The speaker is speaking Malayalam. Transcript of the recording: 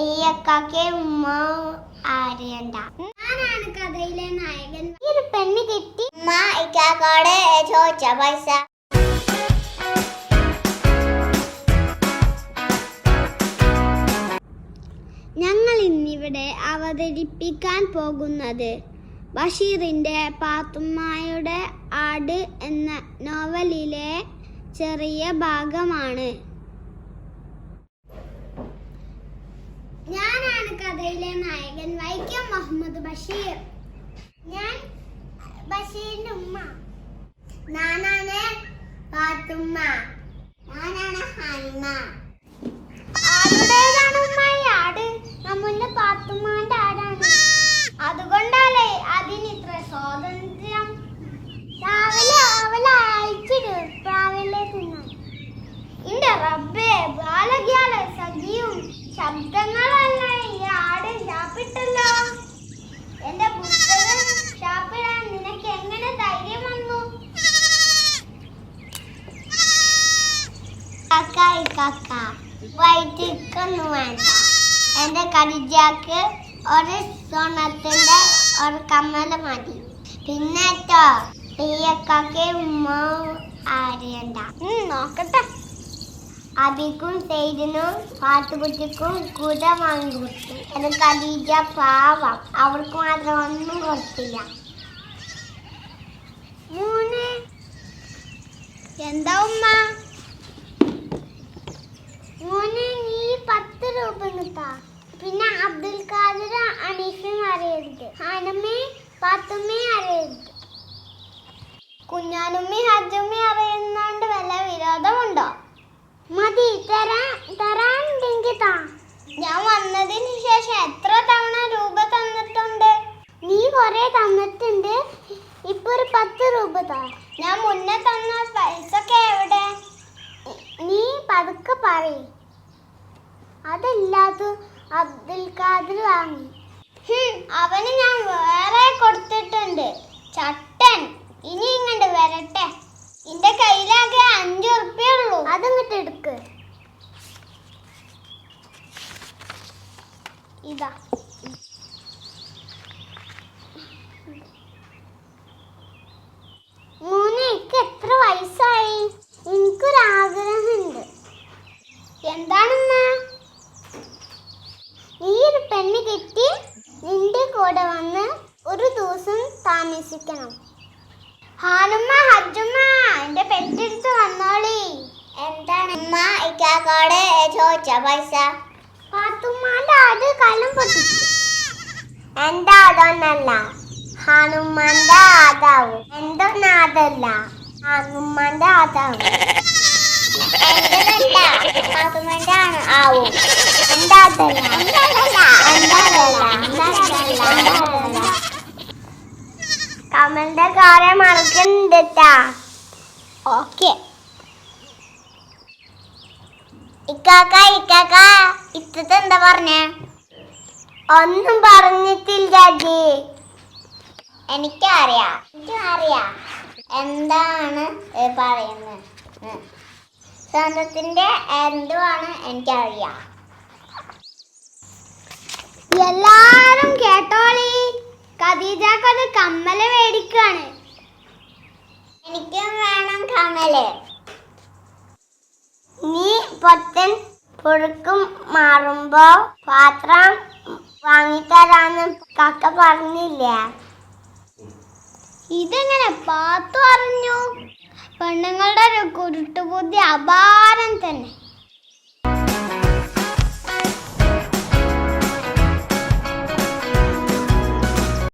തീയക്കാക്കെ ഉമ്മ അറിയണ്ട ഞാനാണ് കഥയിലെ നായകൻ? ഈ ഒരു പെണ്ണ് കിട്ടി ഉമ്മ ഇക്കാക്കോട് ചോദിച്ച പൈസ. ഞങ്ങൾ ഇന്നിവിടെ അവതരിപ്പിക്കാൻ പോകുന്നത് ബഷീറിന്റെ പാത്തുമ്മായുടെ ആട് എന്ന നോവലിലെ ചെറിയ ഭാഗമാണ് ഞാനാണ് കഥയിലെ നായകൻ വൈക്കം മുഹമ്മദ് ബഷീർ. ഞാൻ ബഷീറിന്റെ ഉമ്മ. ഞാനാണ് പാത്തുമ്മ. ഞാനാണ് ഹനുമ. ആരുടേതാണ് ഉമ്മായി ആട്? നമ്മളുടെ പാത്തുമ്മാന്റെ ആടാണ്. അതുകൊണ്ടല്ലേ അതിന് ഇത്ര സ്വാതന്ത്ര്യം? രാവിലെ അവളെ അയച്ചിട്ട് രാവിലെ തിന്നാൻ ഇന്റെ റബ്ബേ ബാലഗ്യാല സഖിയും ശബ്ദങ്ങളല്ല. കാക്ക വൈറ്റിക്കൊന്നും വേണ്ട എന്റെ കടിജാക്ക് ഒരു സ്വർണത്തിന്റെ ഒരു കമ്മൽ മതി. പിന്നെ ട്ടോ തീയക്കാക്കെ ഉമ്മ അറിയണ്ട നോക്കട്ടെ. അബിക്കും സെയ്ദിനും പാത്തുകുട്ടിക്കും കുട വാങ്ങി കൊടുത്തു എന്റെ കദീജ പാവം. അവർക്ക് മാത്രം ഒന്നും കൊടുത്തില്ല. മൂന്ന് എന്താ ഉമ്മ മോനെ നീ രൂപ പിന്നെ അബ്ദുൽ ഖാദർ അനീഫും അറിയരുത് ഹനമ്മേ പത്തുമ്മേ അറിയരുത് കുഞ്ഞാനുമ്മി ഹജ്ജുമ്മി അറിയുന്നോണ്ട് വല്ല വിരോധമുണ്ടോ? മതി തരാ തരാണ്ടെങ്കിൽ താ. ഞാൻ വന്നതിന് ശേഷം എത്ര തവണ രൂപ തന്നിട്ടുണ്ട്? നീ കൊറേ തന്നിട്ടുണ്ട്. ഇപ്പൊ ഒരു പത്ത് രൂപ താ. ഞാൻ മുന്നേ തന്ന പൈസ ഒക്കെ എവിടെ? നീ പതുക്കെ പറയ്. അതല്ലാതെ അബ്ദുൽ ഖാദർ വാങ്ങി. അവന് ഞാൻ വേറെ കൊടുത്തിട്ടുണ്ട്. ചട്ടൻ. ഇനി ഇങ്ങോട്ട് വരട്ടെ. എന്റെ കയ്യിലാകെ അഞ്ചു ഉറുപ്പ്യ ഉള്ളൂ. എടുക്ക്. ഇതാ മോനെ എനിക്ക് എത്ര വയസ്സായി എനിക്കൊരാഗ്രഹമുണ്ട് എന്താണെന്ന നീ ഒരു പെണ്ണ് കിട്ടി നിന്റെ കൂടെ വന്ന് ഒരു ദിവസം താമസിക്കണം. ഹാനുമ്മ ഹജ്ജുമ്മ എന്റെ പെട്ടെടുത്ത് വന്നോളി. എന്താണ്? ഉമ്മ ഇക്കാക്കോട് ചോദിച്ച പൈസ? പാത്തുമ്മാന്റെ ആട് കലം പൊട്ടിച്ചു എന്റെ അതൊന്നല്ല? ഹനുമാന്റെ ആദാവും എന്തൊന്നും ആദല്ല ഹനുമാന്റെ ആദാവും പാത്തുമ്മന്റെ ആവും. എന്താ ആദല്ല എന്റെ ആദല്ല എന്റെ ആദല്ല എന്റെ ആദല്ല കമലിന്റെ കാര്യം മറക്കണ്ടാ ഓക്കെ. ഇക്കാക്ക ഇക്കാക്ക ഇത്തത്തെ എന്താ പറഞ്ഞേ? ഒന്നും പറഞ്ഞിട്ടില്ല ജി. എനിക്കറിയാം എന്താണ് പറയുന്നത് ഉം. സ്വന്തത്തിന്റെ എന്തുവാണ് എനിക്കറിയാം. എല്ലാരും കേട്ടോളി ഖദീജക്കൊരു കമ്മൽ മേടിക്കാണ്. എനിക്കും വേണം കമ്മൽ. നീ പൊത്തൻ പുഴുക്കും മാറുമ്പോ പാത്രം വാങ്ങിത്തരാന്ന് കക്ക പറഞ്ഞില്ല. ഇതെങ്ങനെ പാത്തു അറിഞ്ഞു? പെണ്ണുങ്ങളുടെ ഒരു കുരുട്ടുബുദ്ധി അപാരം തന്നെ.